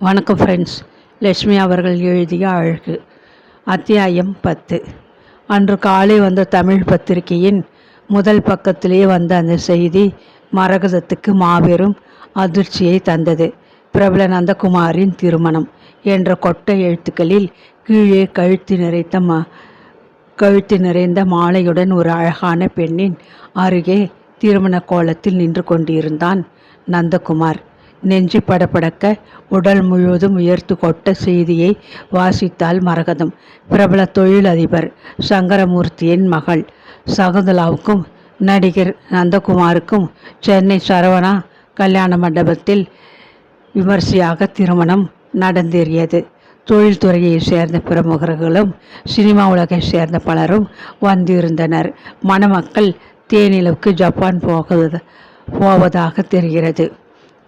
வணக்கம் ஃப்ரெண்ட்ஸ் லட்சுமி அவர்கள் எழுதிய அழகு. அத்தியாயம் பத்து. அன்று காலை வந்த தமிழ் பத்திரிகையின் முதல் பக்கத்திலேயே வந்த அந்த செய்தி மரகதத்துக்கு மாபெரும் அதிர்ச்சியை தந்தது. பிரபல நந்தகுமாரின் திருமணம் என்ற கொட்டை எழுத்துக்களில் கீழே கழுத்து நிறைத்த ம கழுத்து நிறைந்த மாலையுடன் ஒரு அழகான பெண்ணின் அருகே திருமண கோலத்தில் நின்று கொண்டிருந்தான் நந்தகுமார். நெஞ்சு படபடக்க உடல் முழுவதும் உயர்த்து கொட்ட செய்தியை வாசித்தால் மரகதம். பிரபல தொழிலதிபர் சங்கரமூர்த்தியின் மகள் சகுந்தலாவுக்கும் நடிகர் நந்தகுமாருக்கும் சென்னை சரவணா கல்யாண மண்டபத்தில் விமர்சையாக திருமணம் நடந்தேறியது. தொழில்துறையை சேர்ந்த பிரமுகர்களும் சினிமா உலகை சேர்ந்த பலரும் வந்திருந்தனர். மணமக்கள் தேனிலவுக்கு ஜப்பான் போகிறது போவதாக தெரிகிறது.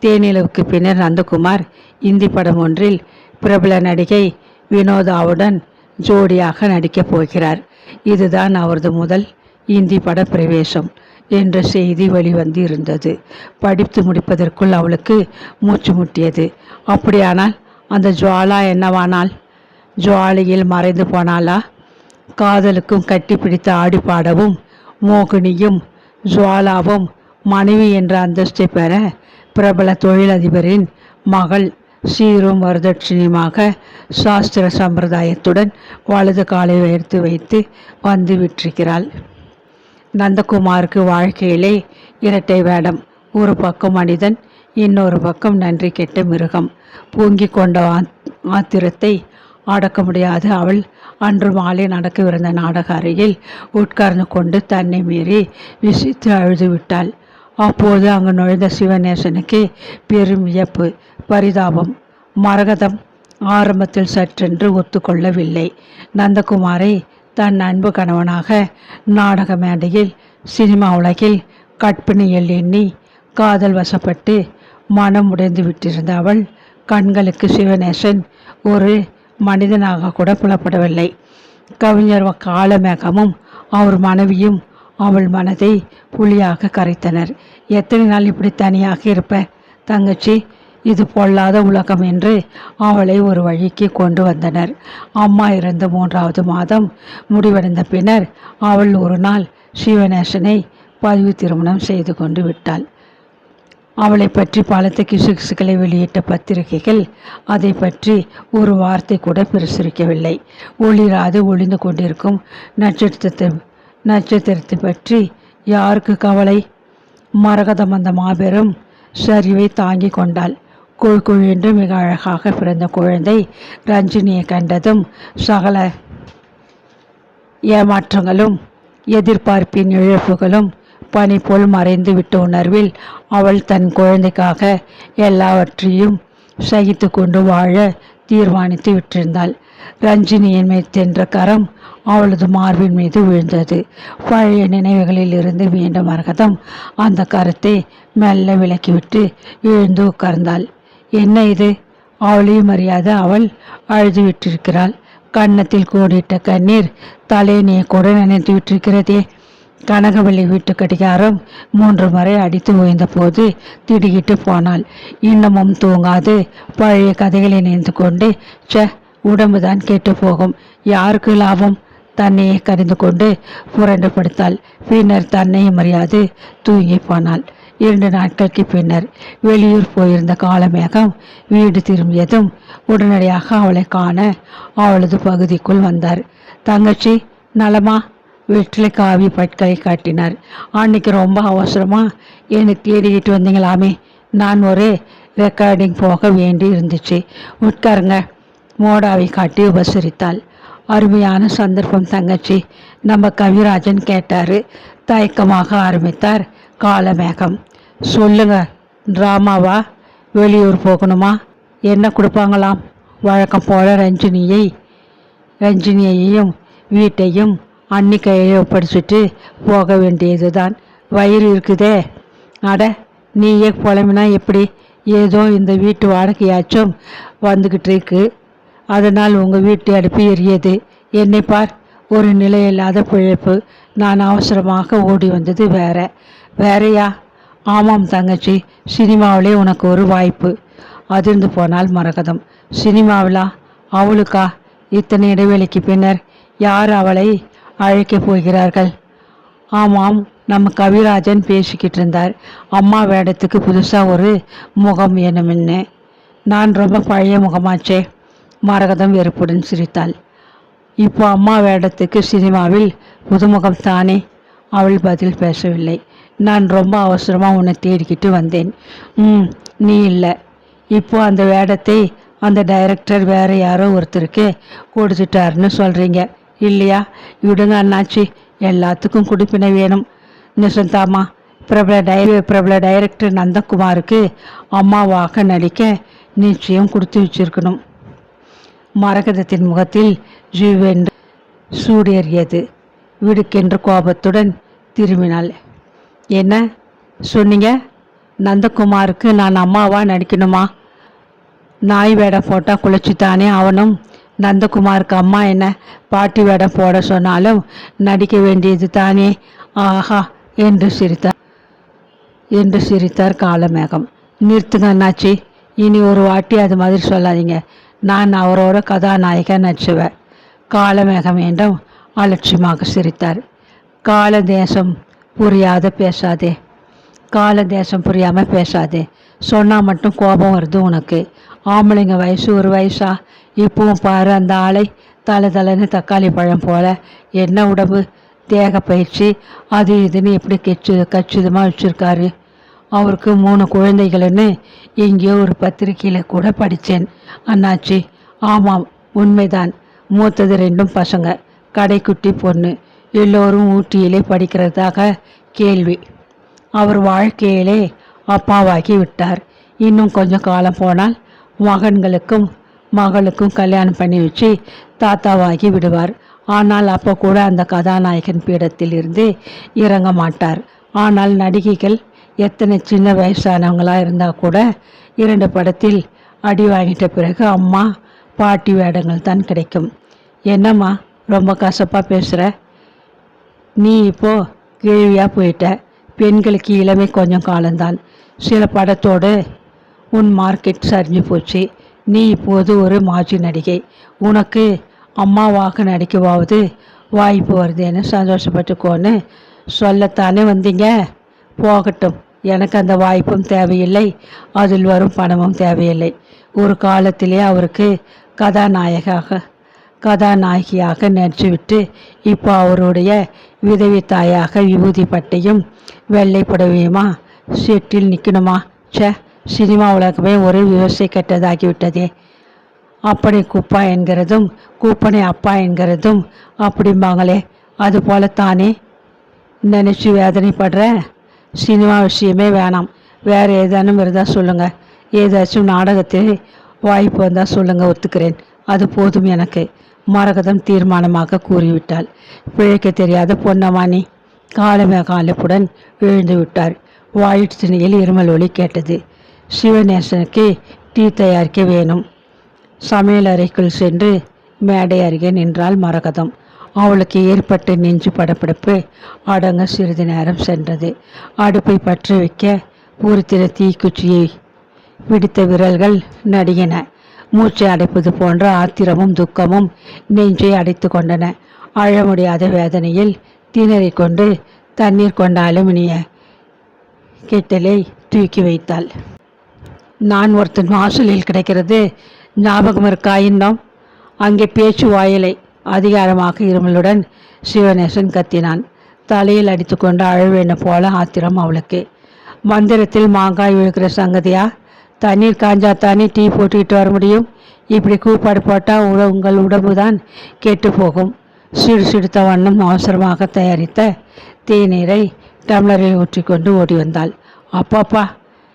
தேனிலவுக்கு பின்னர் நந்தகுமார் இந்தி படம் ஒன்றில் பிரபல நடிகை வினோதாவுடன் ஜோடியாக நடிக்கப் போகிறார். இதுதான் அவரது முதல் இந்தி பட பிரவேசம் என்ற செய்தி வெளிவந்து இருந்தது படித்து முடிப்பதற்குள் அவளுக்கு மூச்சு முட்டியது. அப்படியானால் அந்த ஜுவாலா என்னவானால்? ஜுவாலியில் மறைந்து போனாளா? காதலுக்கும் கட்டிப்பிடித்து ஆடி பாடவும் மோகினியும் ஜுவாலாவும் மனைவி என்ற அந்தஸ்தை பெற பிரபல தொழிலதிபரின் மகள் சீரும் வரதட்சணையுமாக சாஸ்திர சம்பிரதாயத்துடன் வலது காலை உயர்த்து வைத்து வந்து விட்டிருக்கிறாள். நந்தகுமாருக்கு வாழ்க்கையிலே இரட்டை வேடம் ஒரு பக்கம் மனிதன் இன்னொரு பக்கம் நன்றி கெட்ட மிருகம். பூங்கி கொண்ட ஆத்- ஆத்திரத்தை அடக்க முடியாது. அவள் அன்று மாலை நடக்கவிருந்த நாடக அறையில் உட்கார்ந்து கொண்டு தன்னை மீறி விசித்து அழுது விட்டாள். அப்போது அங்கு நுழைந்த சிவநேசனுக்கு பெரும் வியப்பு பரிதாபம். மரகதம் ஆரம்பத்தில் சற்றென்று ஒத்துக்கொள்ளவில்லை. நந்தகுமாரை தன் அன்பு கணவனாக நாடக மேடையில் சினிமா உலகில் கற்பிணியில் எண்ணி காதல் வசப்பட்டு மனம் உடைந்து விட்டிருந்த அவள் கண்களுக்கு சிவநேசன் ஒரு மனிதனாக கூட புலப்படவில்லை. கவிஞர் காலமேகமும் அவர் மனைவியும் அவள் மனதை புலியாக கரைத்தனர். எத்தனை நாள் இப்படி தனியாக இருப்ப? தங்கச்சி இது பொல்லாத உலகம் என்று அவளை ஒரு வழிக்கு கொண்டு வந்தனர். அம்மா இறந்த மூன்றாவது மாதம் முடிவடைந்த பின்னர் அவள் ஒரு நாள் சிவநேசனை பதிவு திருமணம் செய்து கொண்டு விட்டாள். அவளை பற்றி பலத்த கிசுகிசுகளை வெளியிட்ட பத்திரிகைகள் அதை பற்றி ஒரு வார்த்தை கூட பிரசுரிக்கவில்லை. ஒளிராது ஒளிந்து கொண்டிருக்கும் நட்சத்திரத்தை நட்சத்திரத்தை பற்றி யாருக்கு கவலை? மரகதம் அந்த மாபெரும் சரிவை தாங்கி கொண்டாள். குழு குழு மிக அழகாக பிறந்த குழந்தை ரஞ்சினியை கண்டதும் சகல ஏமாற்றங்களும் எதிர்பார்ப்பின் இழப்புகளும் பனி போல் மறைந்து விட்ட உணர்வில் அவள் தன் குழந்தைக்காக எல்லாவற்றையும் சகித்து கொண்டு வாழ தீர்மானித்து விட்டிருந்தாள். ரஞ்சினியின் மேல் கரம் அவளது மார்பின் மீது விழுந்தது. பழைய நினைவுகளில் இருந்து மீண்ட மரகதம். அந்த கருத்தை மெல்ல விலக்கிவிட்டு எழுந்து உட்கார்ந்தாள். என்ன இது? அவளையும் அறியாத அவள் அழுது விட்டிருக்கிறாள் கன்னத்தில் கோடிட்ட கண்ணீர் தலையணியை கூட நினைத்து விட்டிருக்கிறதே. கனகவல்லி வீட்டு கடிகாரம் மூன்று முறை அடித்து ஓய்ந்த போது திடுகிட்டு போனாள். இன்னமும் தூங்காது. பழைய கதைகளை நினைந்து கொண்டு ச உடம்புதான் கெட்டு போகும். யாருக்கு லாபம்? தன்னையே கரிந்து கொண்டு புரண்டு படுத்தாள் பின்னர் தன்னையும் அறியாது தூங்கி போனாள். இரண்டு நாட்களுக்கு பின்னர் வெளியூர் போயிருந்த காலமேகம் வீடு திரும்பியதும் உடனடியாக அவளை காண அவளது பகுதிக்குள் வந்தார். தங்கச்சி நலமா? வெற்றிலை காவி பட்களை காட்டினார். அன்னைக்கு ரொம்ப அவசரமா என்னை தேடிக்கிட்டு வந்தீங்களாமே. நான் ஒரு ரெக்கார்டிங் போக வேண்டி இருந்துச்சு. உட்காருங்க. மோடாவை காட்டி உபசரித்தாள். அருமையான சந்தர்ப்பம் தங்கச்சி. நம்ம கவிராஜன் கேட்டார். தயக்கமாக ஆரம்பித்தார் காலமேகம். சொல்லுங்க ட்ராமாவா? வெளியூர் போகணுமா? என்ன கொடுப்பாங்களாம்? வழக்கம் போல ரஞ்சினியை ரஞ்சினியையும் வீட்டையும் அன்னி கையை ஒப்படைச்சிட்டு போக வேண்டியதுதான். வயிறு இருக்குதே. அட நீயே புலம்பினா எப்படி? ஏதோ இந்த வீட்டு வாடகையாச்சும் வந்துக்கிட்டு இருக்கு. அதனால் உங்கள் வீட்டு அடுப்பு எரியது. என்னை பார் ஒரு நிலையில்லாத பிழைப்பு. நான் அவசரமாக ஓடி வந்தது வேற. வேறையா? ஆமாம் தங்கச்சி சினிமாவிலே உனக்கு ஒரு வாய்ப்பு. அதிர்ந்து போனால் மரகதம். சினிமாவிலா? அவளுக்கா? இத்தனை இடைவெளிக்கு பின்னர் யார் அவளை அழைக்கப் போகிறார்கள்? ஆமாம் நம்ம கவிராஜன் பேசிக்கிட்டு இருந்தார். அம்மா வேடத்துக்கு புதுசாக ஒரு முகம் வேணும்னு நான் ரொம்ப பழைய முகமாச்சே. மரகதம் வெறுப்புடன் சிரித்தாள். இப்போ அம்மா வேடத்துக்கு சினிமாவில் புதுமுகம் தானே அவள் பதில் பேசவில்லை. நான் ரொம்ப அவசரமாக உன்னை தேடிக்கிட்டு வந்தேன். ம் நீ இல்லை. இப்போ அந்த வேடத்தை அந்த டைரக்டர் வேற யாரோ ஒருத்தருக்கு கொடுத்துட்டாருன்னு சொல்கிறீங்க இல்லையா? விடுங்க அண்ணாச்சி எல்லாத்துக்கும் குடிப்பினை வேணும். நிசந்தாமா பிரபல டை பிரபல டைரக்டர் நந்தகுமாருக்கு அம்மாவாக நடிக்க நிச்சயம் கொடுத்து வச்சிருக்கணும். மரகதத்தின் முகத்தில் ஜீவென்று சூடேறியது. விடுக்கென்று கோபத்துடன் திரும்பினாள். என்ன? சொன்னீங்க? நந்தகுமாருக்கு நான் அம்மாவா நடிக்கணுமா? நாய் வேடம் போட்டால் குளிச்சுத்தானே அவனும் நந்தகுமாருக்கு அம்மா என்ன? பாட்டி வேடம் போட சொன்னாலும் நடிக்க வேண்டியது தானே? ஆஹா என்று சிரித்தார். என்று சிரித்தார் காலமேகம். நிறுத்துங்க அண்ணாச்சி. இனி ஒரு வாட்டி அது மாதிரி சொல்லாதீங்க. நான் அவரோட கதாநாயகன் நச்சுவேன் காலமேகம் என்றும் அலட்சியமாக சிரித்தார். கால தேசம் புரியாத பேசாதே. கால தேசம் புரியாமல் பேசாதே. சொன்னால் மட்டும் கோபம் வருது உனக்கு. ஆம்பளைங்க வயசு ஒரு வயசா? இப்பவும் பாரு அந்த ஆளை. தலை தலைன்னு தக்காளி பழம் போல. என்ன உடம்பு? தேக பயிற்சி. அது இதுன்னு எப்படி கெச்சு கச்சிதமாக வச்சுருக்காரு? அவருக்கு மூணு குழந்தைகள்னு எங்கேயோ ஒரு பத்திரிக்கையில் கூட படித்தேன் அண்ணாச்சி ஆமாம் உண்மைதான். மூத்தது ரெண்டும் பசங்க கடைக்குட்டி பொண்ணு. எல்லோரும் ஊட்டியிலே படிக்கிறதாக கேள்வி. அவர் வாழ்க்கையிலே அப்பாவாகி விட்டார். இன்னும் கொஞ்சம் காலம் போனால் மகன்களுக்கும் மகளுக்கும் கல்யாணம் பண்ணி வச்சு தாத்தாவாகி விடுவார். ஆனால் அப்போ கூட அந்த கதாநாயகன் பீடத்தில் இருந்து இறங்க மாட்டார். ஆனால் நடிகைகள் எத்தனை சின்ன வயசானவங்களாக இருந்தால் கூட இரண்டு படத்தில் அடி வாங்கிட்ட பிறகு அம்மா பாட்டி வேடங்கள் தான் கிடைக்கும். என்னம்மா ரொம்ப கசப்பாக பேசுகிற நீ இப்போது கேள்வியாக போயிட்ட. பெண்களுக்கு இளமை கொஞ்சம் காலம்தான். சில படத்தோடு உன் மார்க்கெட் சரிஞ்சு போச்சு. நீ இப்போது ஒரு மாஜி நடிகை. உனக்கு அம்மாவாக நடிக்கவாவது வாய்ப்பு வருதுன்னு சந்தோஷப்பட்டுக்கோன்னு சொல்லத்தானே வந்தீங்க? போகட்டும். எனக்கு அந்த வாய்ப்பும் தேவையில்லை. அதில் வரும் பணமும் தேவையில்லை. ஒரு காலத்திலே அவருக்கு கதாநாயகாக கதாநாயகியாக நடிச்சுவிட்டு இப்போ அவருடைய விதவி தாயாக விபூதி பட்டையும் வெள்ளை புடவையுமா செட்டில் நிற்கணுமா சே சினிமா உலகமே ஒரு விவசாய கெட்டதாகிவிட்டதே. அப்பனை குப்பா என்கிறதும் கூப்பனை அப்பா என்கிறதும் அப்படிம்பாங்களே. அதுபோல தானே நினச்சி வேதனைப்படுற சினிமா விஷயமே வேணாம். வேறு ஏதானும் இருந்தால் சொல்லுங்கள் ஏதாச்சும் நாடகத்தில் வாய்ப்பு வந்தால் சொல்லுங்கள் ஒத்துக்கிறேன். அது போதும் எனக்கு. மரகதம் தீர்மானமாக கூறிவிட்டாள். பிழைக்க தெரியாத பொன்னமானி காலமே காலப்புடன் எழுந்து விட்டார் வாயிற் திணையில் இருமல் ஒளி கேட்டது. சிவநேசனுக்கு டீ தயாரிக்க வேணும். சமையல் அறைக்குள் சென்று மேடை அருகே நின்றாள் மரகதம். அவளுக்கு ஏற்பட்ட நெஞ்சு படப்பிடிப்பு அடங்க சிறிது நேரம் சென்றது. அடுப்பை பற்ற வைக்க பூரித்தின தீக்குச்சியை பிடித்த விரல்கள் நடிகன மூச்சை அடைப்பது போன்ற ஆத்திரமும் துக்கமும் நெஞ்சை அடைத்து கொண்டன. அழ முடியாத வேதனையில் திணறிக் கொண்டு தண்ணீர் கொண்ட அலுமினிய கெட்டலை தூக்கி வைத்தாள். நான் ஒருத்தன் வாசலில் கிடைக்கிறது. ஞாபகம் இருக்கா இன்னும்? அங்கே பேச்சு வாயிலை அதிகாரமாக இருமலுடன் சிவநேசன் கத்தினான். தலையில் அடித்துக்கொண்டு அழவேன போல ஆத்திரம் அவளுக்கு. மந்திரத்தில் மாங்காய் விழுக்கிற சங்கதியா தண்ணீர் காஞ்சா தானே டீ போட்டுக்கிட்டு வர முடியும்? இப்படி கூப்பாடு போட்டால் உட உங்கள் உடம்பு தான் கெட்டு போகும் சிடு சிடுத்த வண்ணம் அவசரமாக தயாரித்த தேநீரை டம்ளரில் ஊற்றிக்கொண்டு ஓடி வந்தாள். அப்பாப்பா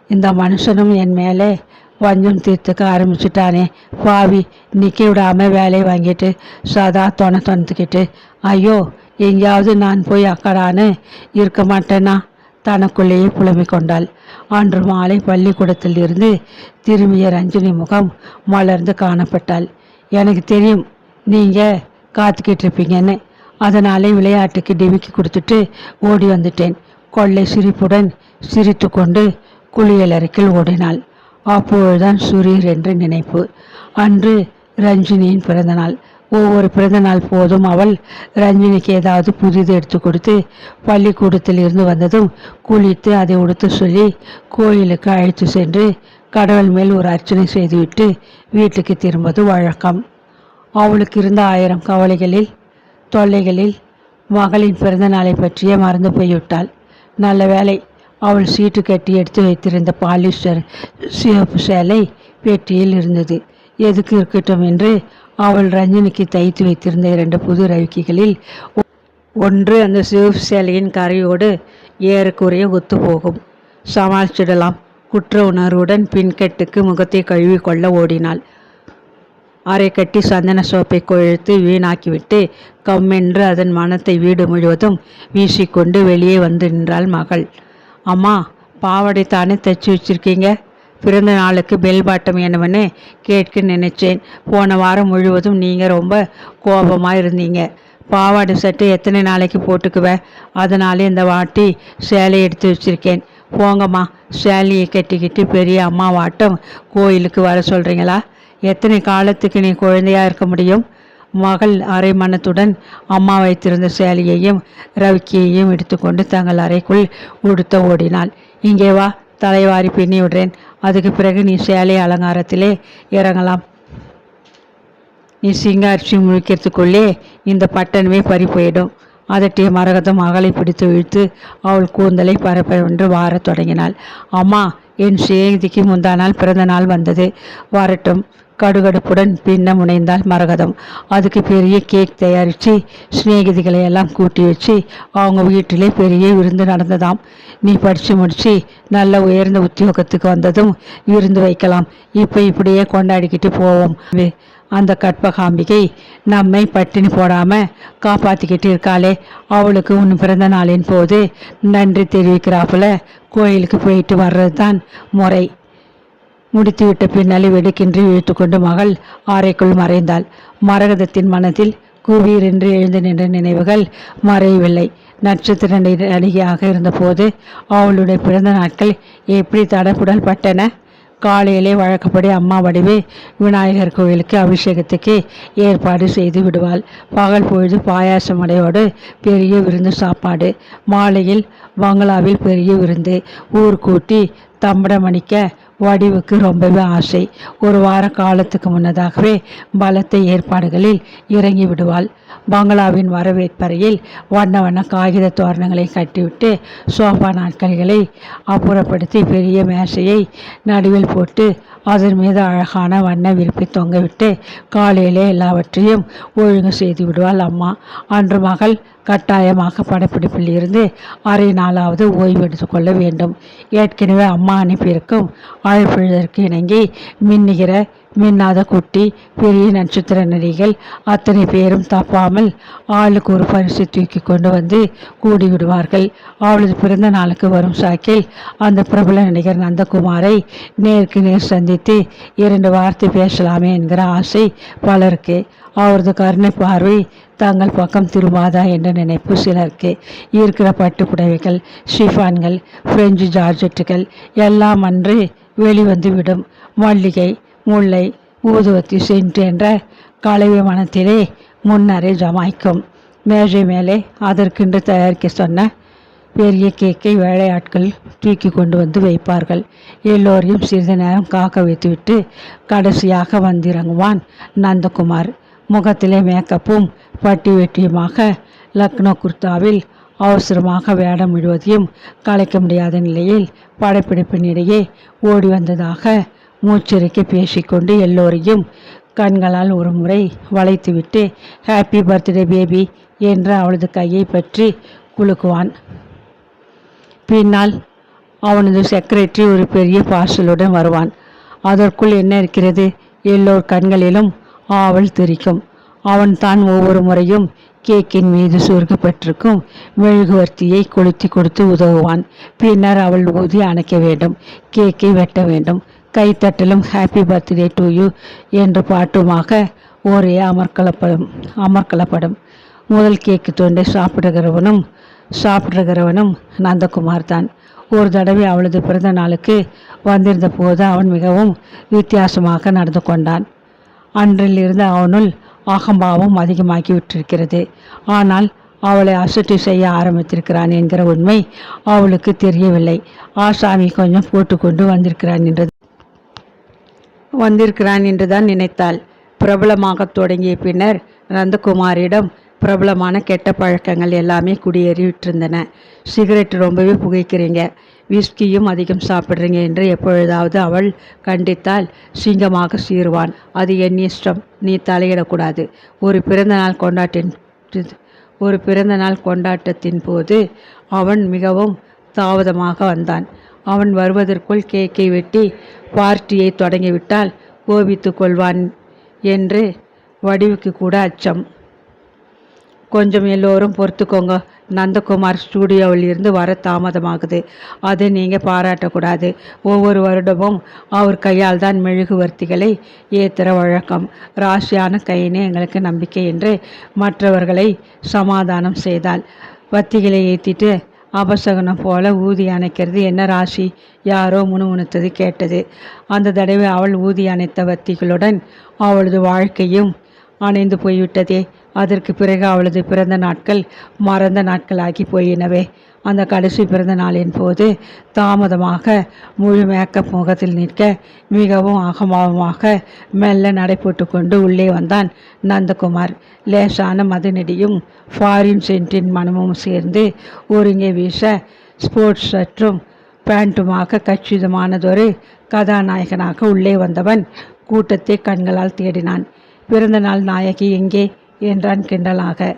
இந்த மனுஷனும் என் மேலே வஞ்சம் தீர்த்துக்க ஆரம்பிச்சிட்டானே பாவி நிற்க விடாம வேலையை வாங்கிட்டு சதா தொண தொணத்துக்கிட்டு ஐயோ எங்கேயாவது நான் போய் அக்கடான்னு இருக்க மாட்டேனா தனக்குள்ளேயே புலம்பிக் கொண்டாள் அன்று மாலை பள்ளிக்கூடத்தில் இருந்து திரும்பிய ரஞ்சினி முகம் மலர்ந்து காணப்பட்டாள் எனக்கு தெரியும் நீங்கள் காத்துக்கிட்டு இருப்பீங்கன்னு அதனாலே விளையாட்டுக்கு டிமிக்கி கொடுத்துட்டு ஓடி வந்துட்டேன் கொள்ளை சிரிப்புடன் சிரித்து கொண்டு குளியலறைக்குள் ஓடினாள் அப்பொழுதுதான் சுரீர் என்று நினைப்பு. அன்று ரஞ்சினியின் பிறந்தநாள். ஒவ்வொரு பிறந்தநாள் போதும் அவள் ரஞ்சினிக்கு ஏதாவது புதிது எடுத்து கொடுத்து பள்ளிக்கூடத்தில் இருந்து வந்ததும் குளித்து அதை உடுத்து சொல்லி கோயிலுக்கு அழைத்து சென்று கடவுள் மேல் ஒரு அர்ச்சனை செய்துவிட்டு வீட்டுக்கு திரும்பது வழக்கம். அவளுக்கு இருந்த ஆயிரம் கவலைகளில் தொல்லைகளில் மகளின் பிறந்த நாளை பற்றியே மறந்து போய்விட்டாள். நல்ல வேளை அவள் சீட்டு கட்டி எடுத்து வைத்திருந்த பாலிஸ்டர் சிவப்பு சேலை பெட்டியில் இருந்தது. எதுக்கு இருக்கட்டும் என்று அவள் ரஞ்சினிக்கு தைத்து வைத்திருந்த இரண்டு புது ரவிக்கைகளில் ஒன்று அந்த சிவப்பு சேலையின் கரையோடு ஏறக்குறைய ஒத்து போகும் சமாளிச்சிடலாம் குற்ற உணர்வுடன் பின்கட்டுக்கு முகத்தை கழுவி கொள்ள ஓடினாள். அரை கட்டி சந்தன சோப்பை கொழுத்து வீணாக்கிவிட்டு கம்மென்று அதன் மனத்தை வீடு முழுவதும் வீசிக்கொண்டு வெளியே வந்து நின்றாள் மகள். அம்மா பாவாடை தானே தைச்சி வச்சிருக்கீங்க? பிறந்த நாளுக்கு பெல் பாட்டம் என்னவன்னு கேட்க நினைச்சேன். போன வாரம் முழுவதும் நீங்கள் ரொம்ப கோபமாக இருந்தீங்க. பாவாடை சட்டை எத்தனை நாளைக்கு போட்டுக்குவேன் அதனாலே இந்த வாட்டி சேலை எடுத்து வச்சிருக்கேன். போங்கம்மா சேலையை கட்டிக்கிட்டு பெரிய அம்மாவாட்டம் கோயிலுக்கு வர சொல்கிறீங்களா எத்தனை காலத்துக்கு நீ குழந்தையாக இருக்க முடியும்? மகள் அரை மனத்துடன் அம்மா வைத்திருந்த சேலையையும் ரவிக்கியையும் எடுத்துக்கொண்டு தங்கள் அறைக்குள் உடுத்த ஓடினாள். இங்கே வா தலைவாரி பின்னி விடுறேன். அதுக்கு பிறகு நீ சேலை அலங்காரத்திலே இறங்கலாம். நீ சிங்காரிச்சி முழிக்கிறதுக்குள்ளே இந்த பட்டணமே பறி போயிடும் அதட்டிய மரகதம் மகளை பிடித்து இழுத்து அவள் கூந்தலை பரப்பென்று வாரத் தொடங்கினாள். அம்மா என் சேதிக்கு முந்தா நாள் பிறந்த நாள் வந்தது. வரட்டும். கடுகடுப்புடன் பின்ன முனைந்தாள் மரகதம். அதுக்கு பெரிய கேக் தயாரித்து சிநேகிதிகளை எல்லாம் கூட்டி வச்சு அவங்க வீட்டிலே பெரிய விருந்து நடந்ததாம். நீ படித்து முடித்து நல்ல உயர்ந்த உத்தியோகத்துக்கு வந்ததும் விருந்து வைக்கலாம். இப்போ இப்படியே கொண்டாடிக்கிட்டு போவோம். அந்த கற்பகாம்பிகை நம்மை பட்டினி போடாமல் காப்பாற்றிக்கிட்டு இருக்காளே. அவளுக்கு உன் பிறந்த நாளின் போது நன்றி தெரிவிக்கிறாப்புல. கோயிலுக்கு போயிட்டு வர்றது தான் முறை. முடித்துவிட்ட பின்னாலே வெடுக்கின்றி இழுத்துக்கொண்டு மகள் ஆரைக்குள் மறைந்தாள். மரகதத்தின் மனத்தில் கூவீரென்று எழுந்து நின்ற நினைவுகள் மறையவில்லை. நட்சத்திர நடிகையாக இருந்தபோது அவளுடைய பிறந்த நாட்கள் எப்படி தடப்புடல் பட்டன காலையிலே வழக்கப்படி அம்மா வடிவே விநாயகர் கோயிலுக்கு அபிஷேகத்துக்கு ஏற்பாடு செய்து விடுவாள். பகல் பொழுது பாயாசம் அடையோடு பெரிய விருந்து சாப்பாடு. மாலையில் பங்களாவில் பெரிய விருந்து. ஊர் கூட்டி தம்படமணிக்க வடிவுக்கு ரொம்பவே ஆசை. ஒரு வார காலத்துக்கு முன்னதாகவே பலத்த ஏற்பாடுகளில் இறங்கி விடுவாள் பங்களாவின் வரவேற்பறையில் வண்ண வண்ண காகித தோரணங்களை கட்டிவிட்டு சோஃபா நாட்களிகளை அப்புறப்படுத்தி பெரிய மேசையை நடுவில் போட்டு அதன் மீது அழகான வண்ண விருப்பி தொங்கவிட்டு காலையிலே எல்லாவற்றையும் ஒழுங்கு செய்து விடுவாள் அம்மா. அன்று மகள் கட்டாயமாக படப்பிடிப்பில் இருந்து அரை நாளாவது ஓய்வு எடுத்துக்கொள்ள வேண்டும். ஏற்கனவே அம்மா அனுப்பியிருக்கும் அழைப்பெழுதற்கு இணங்கி மின்னுகிற மின்னாத குட்டி பெரிய நட்சத்திர நடிகள் அத்தனை பேரும் தப்பாமல் ஆளுக்கு ஒரு பரிசு தூக்கி கொண்டு வந்து கூடி விடுவார்கள் அவளது பிறந்த நாளுக்கு வரும் சாக்கில் அந்த பிரபல நடிகர் நந்தகுமாரை நேருக்கு நேர் சந்தித்து இரண்டு வார்த்தை பேசலாமே என்கிற ஆசை பலருக்கு. அவரது கருணை பார்வை தங்கள் பக்கம் திரும்பாதா என்ற நினைப்பு சிலருக்கு. இருக்கிற பட்டு புடவைகள் ஷிஃபான்கள் பிரெஞ்சு ஜார்ஜெட்டுகள் எல்லாம் அன்று வெளிவந்துவிடும். மல்லிகை முல்லை ஊதுவத்தி சென்ட் என்ற கலவை மனத்திலே முன்னரே ஜமாய்க்கும். மேஜை மேலே அதற்கென்று தயாரிக்க சொன்ன பெரிய கேக்கை வேலையாட்கள் தூக்கி கொண்டு வந்து வைப்பார்கள். எல்லோரையும் சிறிது நேரம் காக்க வைத்துவிட்டு கடைசியாக வந்திறங்குவான் நந்தகுமார். முகத்திலே மேக்கப்பும் பட்டி வெட்டியுமாக லக்னோ குர்தாவில் அவசரமாக வேடம் விடுவதையும் கலைக்க முடியாத நிலையில் படப்பிடிப்பினிடையே ஓடி வந்ததாக மூச்சிறுக்கி பேசிக்கொண்டு எல்லோரையும் கண்களால் ஒரு முறை வளைத்துவிட்டு ஹாப்பி பர்த்டே பேபி என்று அவளது கையை பற்றி குலுக்குவான். பின்னால் அவனது செக்ரட்டரி ஒரு பெரிய பார்சலுடன் வருவான். அதற்குள் என்ன இருக்கிறது? எல்லோர் கண்களிலும் ஆவல் தெரிக்கும். அவன் தான் ஒவ்வொரு முறையும் கேக்கின் மீது சுருக்கப்பட்டிருக்கும் மெழுகுவர்த்தியை கொளுத்தி கொடுத்து உதவுவான். பின்னர் அவள் ஊதி அணைக்க வேண்டும். கேக்கை வெட்ட வேண்டும். கைத்தட்டலும் ஹாப்பி பர்த்டே டு யூ என்று பாட்டுமாக ஒரே அமர்க்கலப்படும் அமர்க்கலப்படும் முதல் கேக்கு தொண்டை சாப்பிடுகிறவனும் சாப்பிடுகிறவனும் நந்தகுமார் தான். ஒரு தடவை அவளது பிறந்த நாளுக்கு வந்திருந்த போது அவன் மிகவும் வித்தியாசமாக நடந்து கொண்டான். அன்றிலிருந்து அவனுள் அகம்பாவம் அதிகமாகி விட்டிருக்கிறது. ஆனால் அவளை அசட்டு செய்ய ஆரம்பித்திருக்கிறான் என்கிற உண்மை அவளுக்கு தெரியவில்லை. ஆசாமி கொஞ்சம் போட்டுக்கொண்டு வந்திருக்கிறான் என்றது வந்திருக்கிறான் என்றுதான் நினைத்தாள். பிரபலமாக தொடங்கிய பின்னர் நந்தகுமாரிடம் பிரபலமான கெட்ட பழக்கங்கள் எல்லாமே குடியேறி விட்டிருந்தன சிகரெட் ரொம்பவே புகைக்கிறீங்க. விஸ்கியும் அதிகம் சாப்பிட்றீங்க என்று எப்பொழுதாவது அவள் கண்டித்தால் சிங்கமாக சீருவான் அது என் இஷ்டம். நீ தலையிடக்கூடாது. ஒரு பிறந்தநாள் கொண்டாட்டின் ஒரு பிறந்த நாள் கொண்டாட்டத்தின் போது அவன் மிகவும் தாமதமாக வந்தான். அவன் வருவதற்குள் கேக்கை வெட்டி பார்ட்டியை தொடங்கிவிட்டால் கோபித்து கொள்வான் என்று வடிவுக்கு கூட அச்சம். கொஞ்சம் எல்லோரும் பொறுத்துக்கோங்க. நந்தகுமார் ஸ்டூடியோவில் இருந்து வர தாமதமாகுது. அதை நீங்கள் பாராட்டக்கூடாது. ஒவ்வொரு வருடமும் அவர் கையால் தான் மெழுகுவர்த்திகளை ஏத்துற வழக்கம். ராசியான கையினே எங்களுக்கு நம்பிக்கை என்று மற்றவர்களை சமாதானம் செய்தால் வத்திகளை ஏற்றிட்டு அபசகனம் போல ஊதி அணைக்கிறது. என்ன ராசி? யாரோ முணுமுணுத்தது கேட்டது. அந்த தடவை அவள் ஊதி அணைத்த வத்திகளுடன் அவளது வாழ்க்கையும் அணைந்து போய்விட்டதே. அதற்கு பிறகு அவளது பிறந்த நாட்கள் மறந்த நாட்களாகி போயினவே. அந்த கடைசி பிறந்த நாளின் போது தாமதமாக முழு மேக்கப் முகத்தில் நிற்க மிகவும் அகமாவமாக மெல்ல நடைபோட்டு கொண்டு உள்ளே வந்தான் நந்தகுமார். லேசான மதுநெடியும் ஃபாரின் சென்ட்டின் மனமும் சேர்ந்து ஒருங்கே வீச ஸ்போர்ட்ஸ் ஷர்ட்டும் பேண்ட்டுமாக கச்சிதமானதொரு கதாநாயகனாக உள்ளே வந்தவன் கூட்டத்தை கண்களால் தேடினான். பிறந்தநாள் நாயகி எங்கே? என்றான் கிண்டலாக.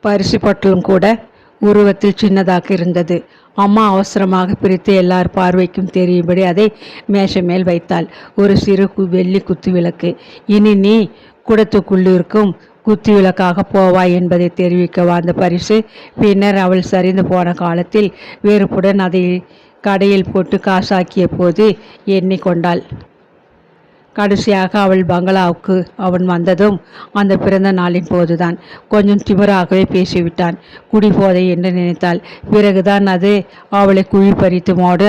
பரிசு பொட்டலும் கூட உருவத்தில் சின்னதாக இருந்தது. அம்மா அவசரமாக பிரித்து எல்லார் பார்வைக்கும் தெரியும்படி அதை மேஷ மேல் வைத்தாள். ஒரு சிறு வெள்ளி குத்து விளக்கு. இனி நீ குடத்துக்குள்ளிருக்கும் குத்து விளக்காக போவாய் என்பதை தெரிவிக்கவா அந்த பரிசு? பின்னர் அவள் சரிந்து போன காலத்தில் வெறுப்புடன் அதை கடையில் போட்டு காசாக்கிய போது எண்ணிக்கொண்டாள். கடைசியாக அவள் பங்களாவுக்கு அவன் வந்ததும் அந்த பிறந்த நாளின் போதுதான். கொஞ்சம் திமிராகவே பேசிவிட்டான். குடிபோதை என்று நினைத்தாள். பிறகுதான் அது அவளை குழி பறித்து மூட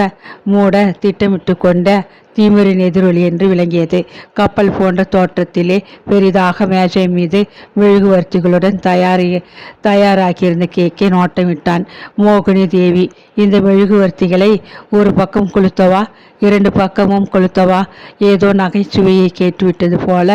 மூட திட்டமிட்டு கொண்ட தீமரின் எதிரொலி என்று விளங்கியது. கப்பல் போன்ற தோற்றத்திலே பெரிதாக மேஜை மீது மெழுகுவர்த்திகளுடன் தயாரி தயாராகியிருந்த கேக்கை நோட்டமிட்டான். மோகினி தேவி இந்த மெழுகுவர்த்திகளை ஒரு பக்கம் கொளுத்தவா இரண்டு பக்கமும் கொளுத்தவா? ஏதோ நகைச்சுவையை கேட்டுவிட்டது போல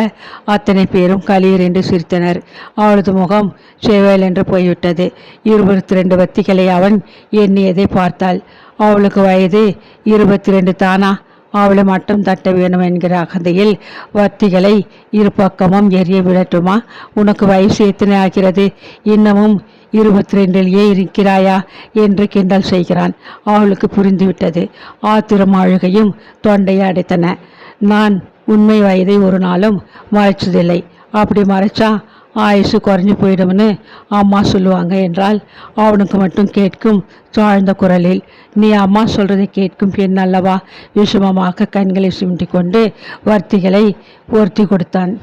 அத்தனை பேரும் களீர் என்று சிரித்தனர். அவளது முகம் செவேல் என்று போய்விட்டது. இருபத்தி ரெண்டு வத்திகளை அவன் எண்ணியதை பார்த்தாள். அவளுக்கு வயது இருபத்தி ரெண்டு தானா? அவளை மட்டும் தட்ட வேணும் என்கிற அகந்தையில் வத்திகளை இரு பக்கமும் எரிய விடட்டுமா? உனக்கு வயசு எத்தனை ஆகிறது? இன்னமும் இருபத்தி ரெண்டிலேயே இருக்கிறாயா? என்று கிண்டல் செய்கிறான். அவளுக்கு புரிந்துவிட்டது. ஆத்திரம் அழுகையும் தொண்டையை அடைத்தன. நான் உண்மை வயதை ஒரு நாளும் மறைச்சதில்லை. அப்படி மறைச்சா ஆயுசு குறைஞ்சு போயிடும்னு அம்மா சொல்லுவாங்க என்றால் அவனுக்கு மட்டும் கேட்கும் தாழ்ந்த குரலில் நீ அம்மா சொல்றதை கேட்கும் பெண் அல்லவா? விஷமமாக கண்களை சுண்டி கொண்டு வர்த்திகளை பொருத்தி கொடுத்தான்.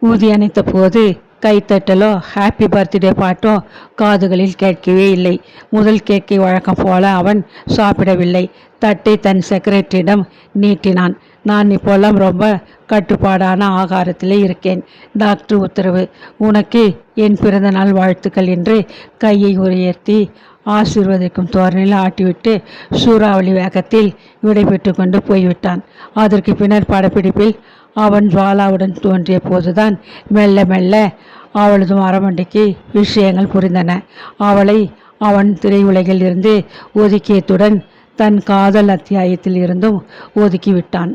ஊதி அணைத்த போது கைத்தட்டலோ ஹாப்பி பர்த்டே பாட்டோ காதுகளில் கேட்கவே இல்லை. முதல் கேக்கை வழக்கம் போல அவன் சாப்பிடவில்லை. தட்டை தன் செக்ரட்டரியிடம் நீட்டினான். நான் இப்போல்லாம் ரொம்ப கட்டுப்பாடான ஆகாரத்தில் இருக்கேன். டாக்டர் உத்தரவு உனக்கு என் பிறந்த நாள் வாழ்த்துக்கள் என்று கையை உயர்த்தி ஆசீர்வதிக்கும் தோரணையில் ஆட்டிவிட்டு சூறாவளி வேகத்தில் விடைபெற்று கொண்டு போய்விட்டான். அதற்கு பின்னர் படப்பிடிப்பில் அவன் ஜுவாலாவுடன் தோன்றிய போதுதான் மெல்ல மெல்ல அவளது மரமண்டிக்கு விஷயங்கள் புரிந்தன. அவளை அவன் திரையுலகில் இருந்து ஒதுக்கியத்துடன் தன் காதல் அத்தியாயத்தில் இருந்தும் ஒதுக்கிவிட்டான்.